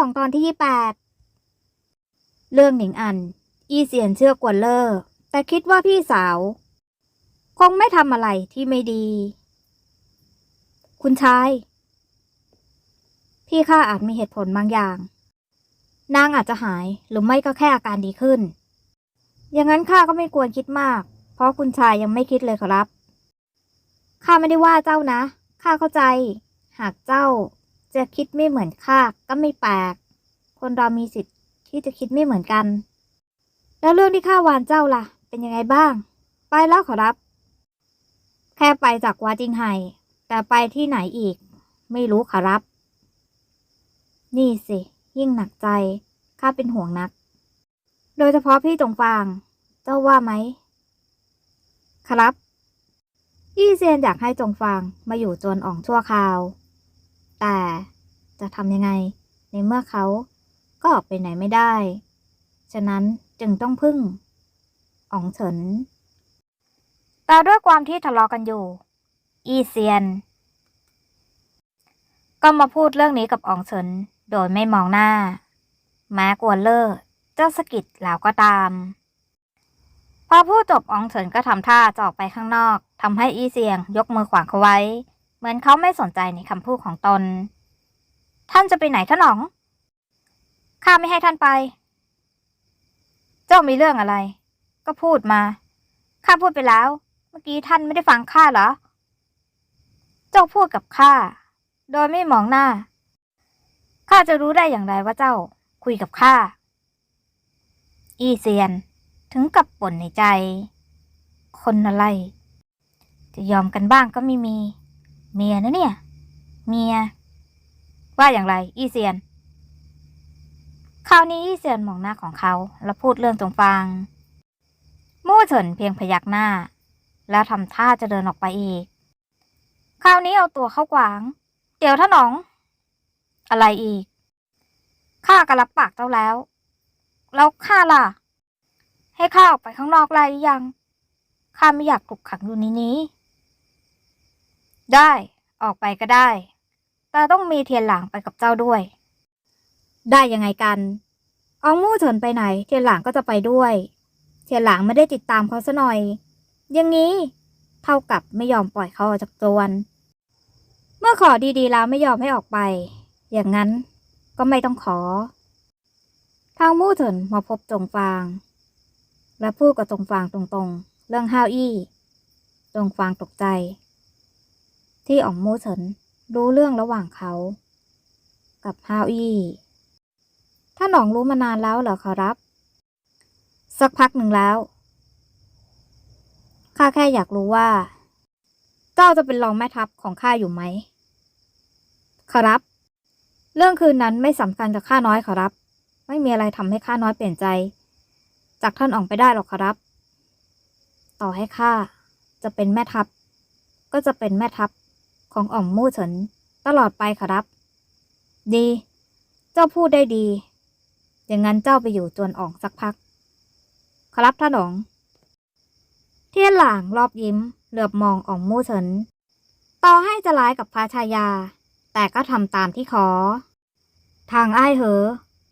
องตอนที่ยี่แปดเรื่องหนิงอัน อีเสียนเชื่อกวนเลอร์แต่คิดว่าพี่สาว คงไม่ทำอะไรที่ไม่ดี คุณชาย พี่ข้าอาจมีเหตุผลบางอย่าง นางอาจจะหายหรือไม่ก็แค่อาการดีขึ้น อย่างนั้นข้าก็ไม่ควรคิดมาก เพราะคุณชายยังไม่คิดเลยครับข้าไม่ได้ว่าเจ้านะ ข้าเข้าใจ หากเจ้า จะคิดไม่เหมือนข้าก็ไม่แปลก คนเรามีสิทธิ์ที่จะคิดไม่เหมือนกัน แล้วเรื่องที่ข้าวานเจ้าล่ะ เป็นยังไงบ้าง ไปแล้วขอรับ แค่ไปจากวาจิงไห่แต่ไปที่ไหนอีก ไม่รู้ขอรับ นี่สิ ยิ่งหนักใจ ข้าเป็นห่วงนัก โดยเฉพาะพี่จงฟาง เจ้าว่าไหมครับยี่เซียนอยากให้จงฟางมาอยู่จนอ่องชั่วคราว แต่จะทำยังไงในเมื่อเขาก็ออกไปไหนไม่ได้ ฉะนั้นจึงต้องพึ่งอ่องเฉิน แต่ด้วยความที่ทะเลาะกันอยู่ อีเซียน ก็มาพูดเรื่องนี้กับอ่องเฉินโดยไม่มองหน้า แม้กวนเลอร์จะสกิดแล้วก็ตาม พอพูดจบอองเฉินก็ทำท่าจะออกไปข้างนอกทำให้อีเซียงยกมือขวางเขาไว้ เหมือนเขาไม่สนใจในคำพูดของตน ท่านจะไปไหนท่านอ๋อง ข้าไม่ให้ท่านไป เจ้ามีเรื่องอะไร ก็พูดมา ข้าพูดไปแล้ว เมื่อกี้ท่านไม่ได้ฟังข้าเหรอ เจ้าพูดกับข้า โดยไม่มองหน้า ข้าจะรู้ได้อย่างไรว่าเจ้าคุยกับข้า อีเซียน ถึงกับป่นในใจ คนอะไร จะยอมกันบ้างก็ไม่มี เมียนะเนี่ย เมีย ว่าอย่างไร อีเซียน คราวนี้อีเซียนมองหน้าของเขาแล้วพูดเรื่องจงฟางมู่เฉินเพียงพยักหน้า แล้วทำท่าจะเดินออกไปอีก คราวนี้เอาตัวเข้ากวาง เดี๋ยวท่านหนอง อะไรอีก ข้าก็รับปากเจ้าแล้ว แล้วข้าล่ะ ให้ข้าออกไปข้างนอกไรยังข้าไม่อยากถูกขังอยู่ในนี้ได้ ออกไปก็ได้ แต่ต้องมีเทียนหลางไปกับเจ้าด้วย ได้ยังไงกัน อองมู่เฉินไปไหน เทียนหลางก็จะไปด้วย เทียนหลางไม่ได้ติดตามเขาซะหน่อย อย่างนี้ เท่ากับไม่ยอมปล่อยเขาออกจากจวน เมื่อขอดีๆแล้วไม่ยอมให้ออกไป อย่างนั้นก็ไม่ต้องขอ ทางมู่เฉินมาพบจงฟาง และพูดกับจงฟางตรงๆ เรื่องห้าวอี้ จงฟางตกใจ ที่อ๋องมูเฉินรู้เรื่องระหว่างเขา กับห้าวอี้ถ้านองรู้มานานแล้วเหรอขอรับ สักพักหนึ่งแล้ว ข้าแค่อยากรู้ว่า เจ้าจะเป็นรองแม่ทัพของข้าอยู่ไหมขอรับ เรื่องคืนนั้นไม่สำคัญกับข้าน้อยขอรับ ไม่มีอะไรทำให้ข้าน้อยเปลี่ยนใจ จากท่านออกไปได้หรอกขอรับ ต่อให้ข้าจะเป็นแม่ทัพ ก็จะเป็นแม่ทัพ ของอ่อมมู่เฉินตลอดไปขรับ ดี เจ้าพูดได้ดี อย่างนั้นเจ้าไปอยู่จวนอ่องสักพักขรับท่านอ๋อง เทียนหลางรอบยิ้ม เหลือบมองอ่องมู่เฉิน ต่อให้จะร้ายกับพระชายา แต่ก็ทำตามที่ขอ ทางอ้ายเหอ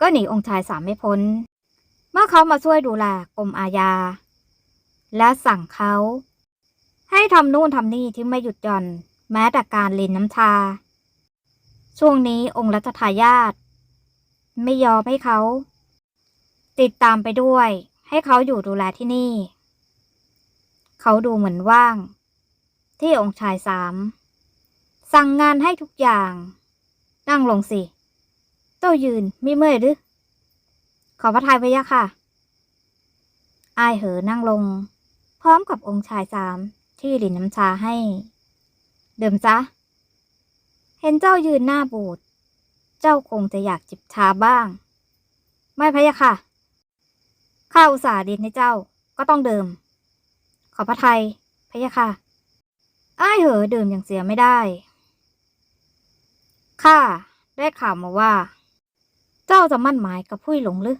ก็หนีองค์ชายสามไม่พ้น เมื่อเขามาช่วยดูแลกรมอาญา และสั่งเขาให้ทำนู่นทำนี่ที่ไม่หยุดหย่อน แม้แต่การลินน้ำชา ช่วงนี้องค์รัชทายาทไม่ยอมให้เขา ติดตามไปด้วย ให้เขาอยู่ดูแลที่นี่ เขาดูเหมือนว่าง ที่องค์ชายสาม สั่งงานให้ทุกอย่าง นั่งลงสิเจ้ายืนไม่เมื่อยหรือ ขอพระทัยพระยะค่ะ อายเหอนั่งลง พร้อมกับองค์ชายสามที่หลินน้ำชาให้ เดิมจ้ะเห็นเจ้ายืนหน้าบูด เจ้าคงจะอยากจิบชาบ้าง ไม่พะยะค่ะข้าอุตส่าห์ดินให้เจ้าก็ต้องเดิม ขอพระไทยพะยะค่ะ อ้ายเหอดื่มอย่างเสียไม่ได้ข้าได้ข่าวมาว่า เจ้าจะมั่นหมายกับผู้หลงหรือ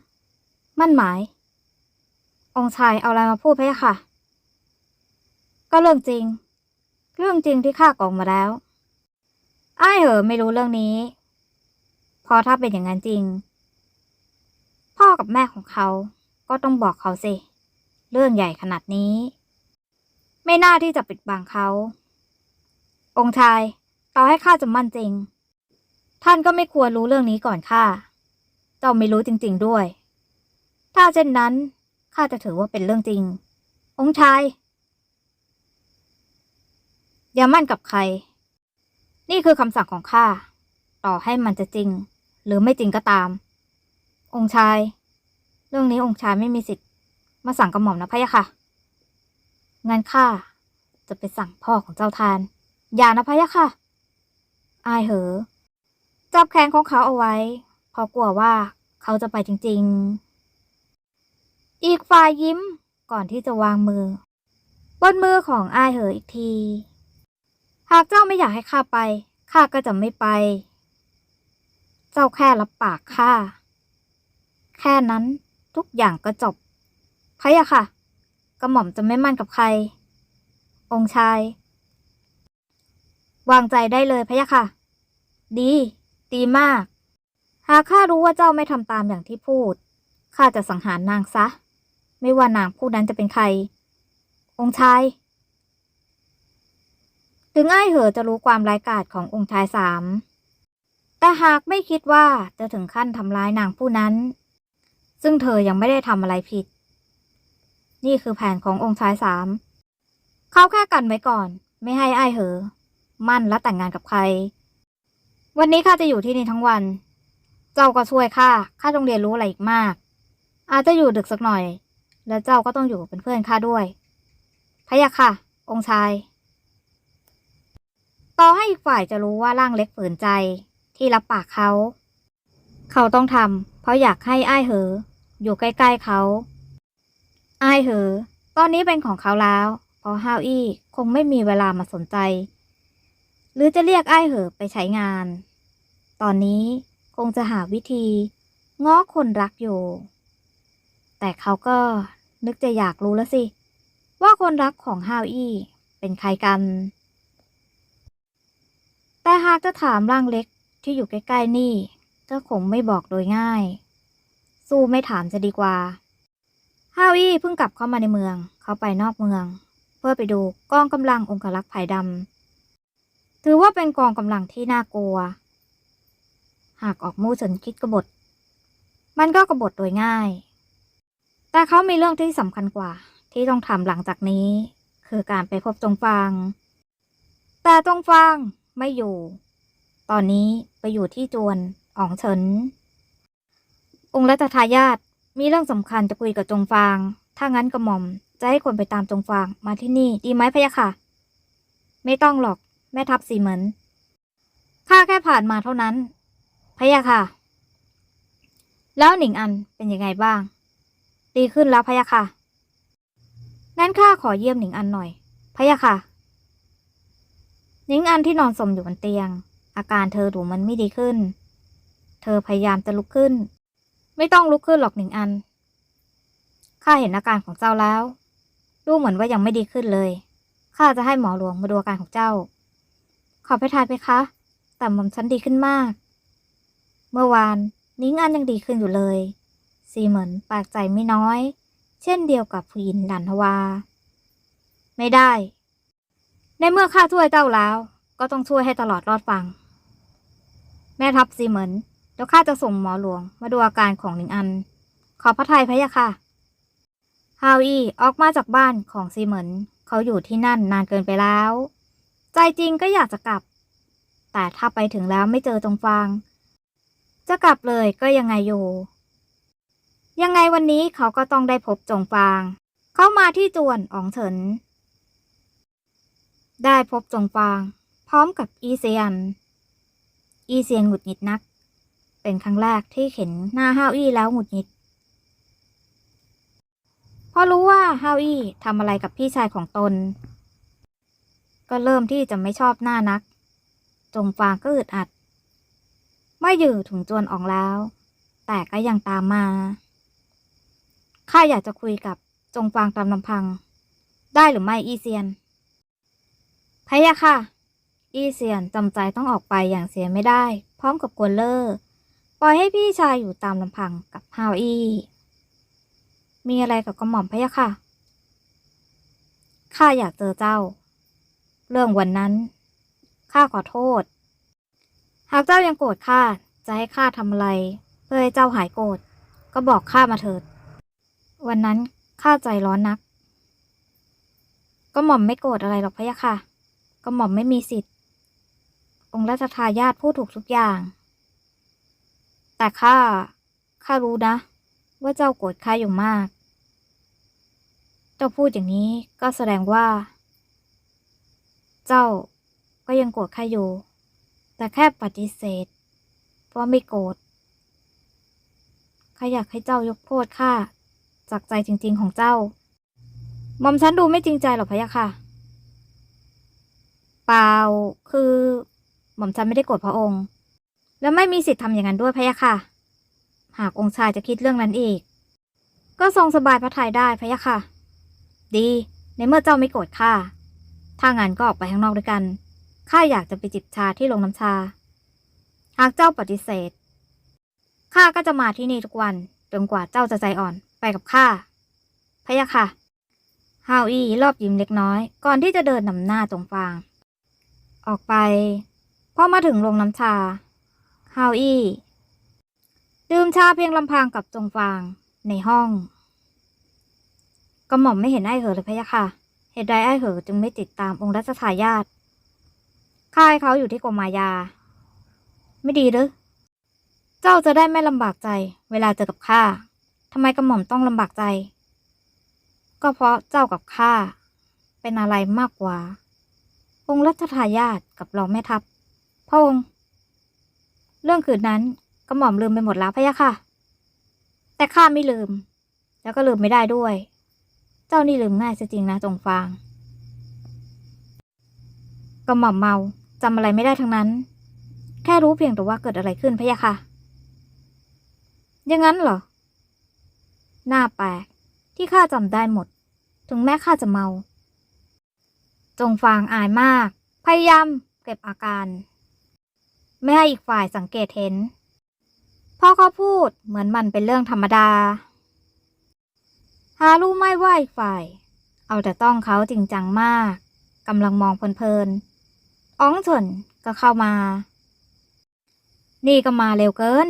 มั่นหมาย องชายเอาอะไรมาพูดพะยะค่ะ ก็เรื่องจริง เรื่องจริงที่ข้ากลองมาแล้ว อ้ายเหอไม่รู้เรื่องนี้เพราะถ้าเป็นอย่างนั้นจริง พ่อกับแม่ของเขาก็ต้องบอกเขาสิ เรื่องใหญ่ขนาดนี้ ไม่น่าที่จะปิดบังเขา องค์ชายต่อให้ข้าจะมั่นจริง ท่านก็ไม่ควรรู้เรื่องนี้ก่อนข้าเจ้าไม่รู้จริง ๆด้วย ถ้าเช่นนั้นข้าจะถือว่าเป็นเรื่องจริง องค์ชาย อย่ามั่นกับใคร นี่คือคำสั่งของข้า ต่อให้มันจะจริง หรือไม่จริงก็ตาม องค์ชาย เรื่องนี้องค์ชายไม่มีสิทธิ์ มาสั่งกระหม่อมนะพะยะค่ะ งั้นข้าจะไปสั่งพ่อของเจ้าทาน อย่านะพะยะค่ะ อายเหอะจับแขนของเขาเอาไว้ เพราะกลัวว่าเขาจะไปจริง ๆ อีกฝ่ายยิ้มก่อนที่จะวางมือ บนมือของอายเหออีกที หากเจ้าไม่อยากให้ข้าไป ข้าก็จะไม่ไป เจ้าแค่รับปากข้า แค่นั้นทุกอย่างก็จบพะยะค่ะ กระหม่อมจะไม่มั่นกับใคร องค์ชาย วางใจได้เลยพะยะค่ะ ดี ดีมาก หากข้ารู้ว่าเจ้าไม่ทำตามอย่างที่พูด ข้าจะสังหารนางซะ ไม่ว่านางผู้นั้นจะเป็นใคร องค์ชาย ถึงอ้ายเหอจะรู้ความร้ายกาจขององค์ชายสาม แต่หากไม่คิดว่าจะถึงขั้นทำร้ายนางผู้นั้น ซึ่งเธอยังไม่ได้ทำอะไรผิด นี่คือแผนขององค์ชายสาม เขาแค่กันไว้ก่อน ไม่ให้ไอ้เหอ มั่นและแต่งงานกับใคร วันนี้ข้าจะอยู่ที่นี่ทั้งวัน เจ้าก็ช่วยข้า ข้าต้องเรียนรู้อะไรอีกมาก อาจจะอยู่ดึกสักหน่อย และเจ้าก็ต้องอยู่เป็นเพื่อนข้าด้วยพะยะค่ะ องค์ชาย ต่อให้อีกฝ่ายจะรู้ว่าร่างเล็กฝืนใจ ที่รับปากเขา เขาต้องทำเพราะอยากให้อ้ายเหอ อยู่ใกล้ๆเขา อ้ายเหอ ตอนนี้เป็นของเขาแล้วเพราะฮาวอี้คงไม่มีเวลามาสนใจ หรือจะเรียกอ้ายเหอไปใช้งาน ตอนนี้คงจะหาวิธีง้อคนรักอยู่ แต่เขาก็นึกจะอยากรู้แล้วสิ ว่าคนรักของฮาวอี้เป็นใครกัน แต่หากจะถามร่างเล็กที่อยู่ใกล้ๆนี่ก็คงไม่บอกโดยง่าย สู้ไม่ถามจะดีกว่าฮาวอี้เพิ่งกลับเข้ามาในเมือง เขาไปนอกเมือง เพื่อไปดูกองกำลังองครักษ์ภายดำถือว่าเป็นกองกำลังที่น่ากลัว หากออกมู่เฉินคิดกบฏ มันก็กบฏโดยง่าย แต่เขามีเรื่องที่สำคัญกว่า ที่ต้องทำหลังจากนี้ คือการไปพบจงฟางแต่จงฟาง ไม่อยู่ ตอนนี้ไปอยู่ที่จวนอ๋องเฉิน องค์รัชทายาทมีเรื่องสำคัญจะคุยกับจงฟาง ถ้างั้นกระหม่อมจะให้คนไปตามจงฟางมาที่นี่ดีไหมพะยะค่ะ ไม่ต้องหรอกแม่ทัพสีเหมือนข้าแค่ผ่านมาเท่านั้นพะยะค่ะ แล้วหนิงอันเป็นยังไงบ้าง ดีขึ้นแล้วพะยะค่ะงั้นข้าขอเยี่ยมหนิงอันหน่อยพะยะค่ะ หนิงอันที่นอนสมอยู่บนเตียง อาการเธอดูมันไม่ดีขึ้น เธอพยายามจะลุกขึ้น ไม่ต้องลุกขึ้นหรอกหนิงอัน ข้าเห็นอาการของเจ้าแล้ว ดูเหมือนว่ายังไม่ดีขึ้นเลย ข้าจะให้หมอหลวงมาดูอาการของเจ้า ขอไปทานไปคะ แต่หม่อมฉันดีขึ้นมาก เมื่อวานนิ้งอันยังดีขึ้นอยู่เลย ซีเหมือนแปลกใจไม่น้อย เช่นเดียวกับผู้หญิงดันทวา ไม่ได้ ในเมื่อข้าช่วยเจ้าแล้ว ก็ต้องช่วยให้ตลอดรอดฟัง แม่ทัพซีเหมินเดี๋ยวข้าจะส่งหมอหลวงมาดูอาการของหนิงอัน ขอพระทัยพะยะค่ะ ฮาวอี้ออกมาจากบ้านของซีเหมินเขาอยู่ที่นั่นนานเกินไปแล้ว ใจจริงก็อยากจะกลับ แต่ถ้าไปถึงแล้วไม่เจอจงฟาง จะกลับเลยก็ยังไงอยู่ ยังไงวันนี้เขาก็ต้องได้พบจงฟาง เข้ามาที่จวนอ๋องเฉิน ได้พบจงฟาง พร้อมกับอีเซียน อีเซียนหงุดหงิดนัก เป็นครั้งแรกที่เห็นหน้าฮาวอี้แล้วหงุดหงิดเพราะรู้ว่าฮาวอี้ทำอะไรกับพี่ชายของตน ก็เริ่มที่จะไม่ชอบหน้านัก จงฟางก็อึดอัด ไม่อยู่ถึงจวนอองแล้ว แต่ก็ยังตามมาข้าอยากจะคุยกับจงฟางตามลำพัง ได้หรือไม่อีเซียน พะยะค่ะ อีเซียนจำใจต้องออกไปอย่างเสียไม่ได้ พร้อมกับกวนเลอร์ปล่อยให้พี่ชายอยู่ตามลำพังกับฮาวอี้มีอะไรกับกระหม่อมพะยะค่ะ ข้าอยากเจอเจ้า เรื่องวันนั้น ข้าขอโทษ หากเจ้ายังโกรธข้า จะให้ข้าทำอะไร เพื่อให้เจ้าหายโกรธ ก็บอกข้ามาเถิด วันนั้นข้าใจร้อนนัก ก็หม่อมไม่โกรธอะไรหรอกพะยะค่ะ ก็หม่อมไม่มีสิทธิ์ องค์รัชทายาทพูดถูกทุกอย่าง แต่ข้า ข้ารู้นะ ว่าเจ้าโกรธข้าอยู่มาก เจ้าพูดอย่างนี้ก็แสดงว่า เจ้าก็ยังโกรธข้าอยู่ แต่แค่ปฏิเสธว่าไม่โกรธข้าอยากให้เจ้ายกโทษข้าจากใจจริง ๆของเจ้าหม่อมฉันดูไม่จริงใจหรอกพะยะค่ะ เปล่า คือ หม่อมฉันไม่ได้โกรธพระองค์ และไม่มีสิทธิ์ทำอย่างนั้นด้วยพะยะค่ะ หากองค์ชายจะคิดเรื่องนั้นอีก ก็ทรงสบายพระทัยได้พะยะค่ะ ดี ในเมื่อเจ้าไม่โกรธข้า ถ้างั้นก็ออกไปข้างนอกด้วยกัน ข้าอยากจะไปจิบชาที่โรงน้ำชา หากเจ้าปฏิเสธ ข้าก็จะมาที่นี่ทุกวันจนกว่าเจ้าจะใจอ่อนไปกับข้าพะยะค่ะฮาวอี้รอบยิ้มเล็กน้อย ก่อนที่จะเดินนำหน้าจงฟาง ออกไป พอมาถึงโรงน้ำชาฮาวอี้ดื่มชาเพียงลำพังกับจงฟางในห้องกระหม่อมไม่เห็นไอ้เหอเลยพะยะค่ะ เหตุใดไอ้เหอจึงไม่ติดตามองค์รัชทายาทค่ายเขาอยู่ที่กรมมายา ไม่ดีหรือ เจ้าจะได้ไม่ลำบากใจ เวลาเจอกับข้าทำไมกระหม่อมต้องลำบากใจ ก็เพราะเจ้ากับข้าเป็นอะไรมากกว่า องค์รัชทายาทกับรองแม่ทัพพระองค์ เรื่องคืนนั้นกระหม่อมลืมไปหมดแล้วพะยะค่ะ แต่ข้าไม่ลืม แล้วก็ลืมไม่ได้ด้วย เจ้านี่ลืมง่ายซะจริงนะจงฟางกระหม่อมเมาจำอะไรไม่ได้ทั้งนั้น แค่รู้เพียงแต่ว่าเกิดอะไรขึ้นพะยะค่ะย่างนั้นเหรอ หน้าแปลกที่ข้าจำได้หมด ถึงแม้ข้าจะเมา จงฟางอายมาก พยายามเก็บอาการ ไม่ให้อีกฝ่ายสังเกตเห็นพ่อเขาพูดเหมือนมันเป็นเรื่องธรรมดาหารู้ไม่ว่าอีกฝ่าย เอาแต่ต้องเขาจริงจังมากกำลังมองเพลินๆอ้องเฉินก็เข้ามา นี่ก็มาเร็วเกิน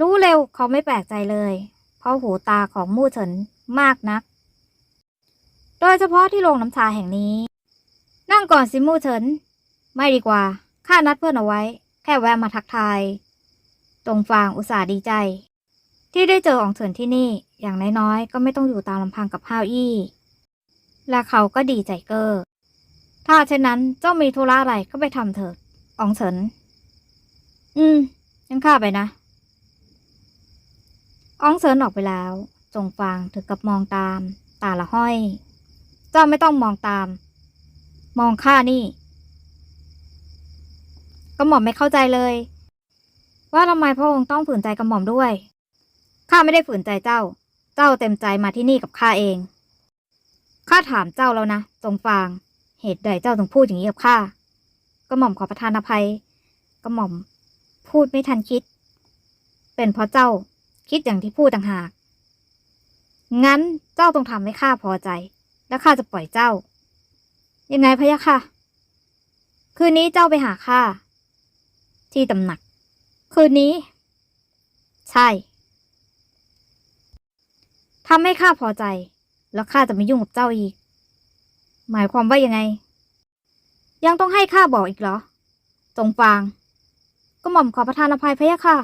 รู้เร็วเขาไม่แปลกใจเลย เพราะหูตาของมู่เฉินมากนัก โดยเฉพาะที่โรงน้ำชาแห่งนี้ นั่งก่อนสิมู่เฉิน ไม่ดีกว่า ข้านัดเพื่อนเอาไว้ แค่แวะมาทักทาย ตรงฟางอุตส่าห์ดีใจ ที่ได้เจออองเฉินที่นี่ อย่างน้อยๆ ก็ไม่ต้องอยู่ตามลำพังกับฮาวอี้และเขาก็ดีใจเกอร์ถ้าเช่นนั้นเจ้ามีธุระอะไรก็ไปทำเถิดอองเฉิน อืมยังข้าไปนะอองเฉินออกไปแล้ว จงฟางถึงกับมองตาม ตาละห้อย เจ้าไม่ต้องมองตาม มองข้านี่ กระหม่อมไม่เข้าใจเลย ว่าทำไมพระองค์ต้องฝืนใจกระหม่อมด้วย ข้าไม่ได้ฝืนใจเจ้า เจ้าเต็มใจมาที่นี่กับข้าเอง ข้าถามเจ้าแล้วนะจงฟาง เหตุใดเจ้าถึงพูดอย่างนี้กับข้า กระหม่อมขอประทานอภัย กระหม่อม พูดไม่ทันคิด เป็นเพราะเจ้าคิดอย่างที่พูดต่างหาก งั้นเจ้าต้องทำให้ข้าพอใจ แล้วข้าจะปล่อยเจ้า ยังไงพะยะค่ะ คืนนี้เจ้าไปหาข้าที่ตำหนัก คืนนี้ ใช่ทำให้ข้าพอใจ แล้วข้าจะไม่ยุ่งกับเจ้าอีก หมายความว่ายังไง ยังต้องให้ข้าบอกอีกเหรอ จงฟาง ก็หม่อมขอประทานอภัยพะยะค่ะ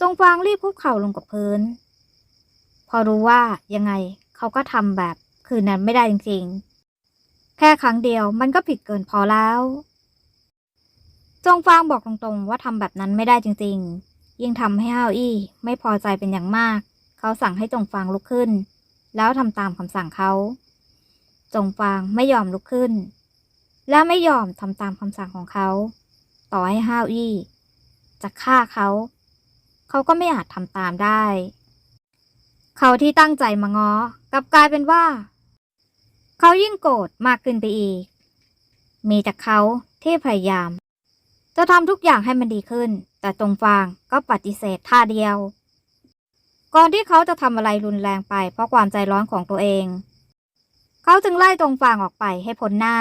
จงฟางรีบคุกเข่าลงกับพื้น พอรู้ว่ายังไงเขาก็ทำแบบคืนนั้นไม่ได้จริงๆ แค่ครั้งเดียวมันก็ผิดเกินพอแล้ว จงฟางบอกตรงๆ ว่าทำแบบนั้นไม่ได้จริงๆ ยิ่งทำให้ฮาวอี้ไม่พอใจเป็นอย่างมาก เขาสั่งให้จงฟางลุกขึ้น แล้วทำตามคำสั่งเขา จงฟางไม่ยอมลุกขึ้น และไม่ยอมทำตามคำสั่งของเขา ต่อให้ฮาวอี้จะฆ่าเขา เขาก็ไม่อาจทำตามได้ เขาที่ตั้งใจมาง้อ กลับกลายเป็นว่า เขายิ่งโกรธมากขึ้นไปอีก มีแต่เขาที่พยายาม จะทำทุกอย่างให้มันดีขึ้น แต่ตรงฟางก็ปฏิเสธท่าเดียว ก่อนที่เขาจะทำอะไรรุนแรงไปเพราะความใจร้อนของตัวเอง เขาจึงไล่ตรงฟางออกไปให้พ้นหน้า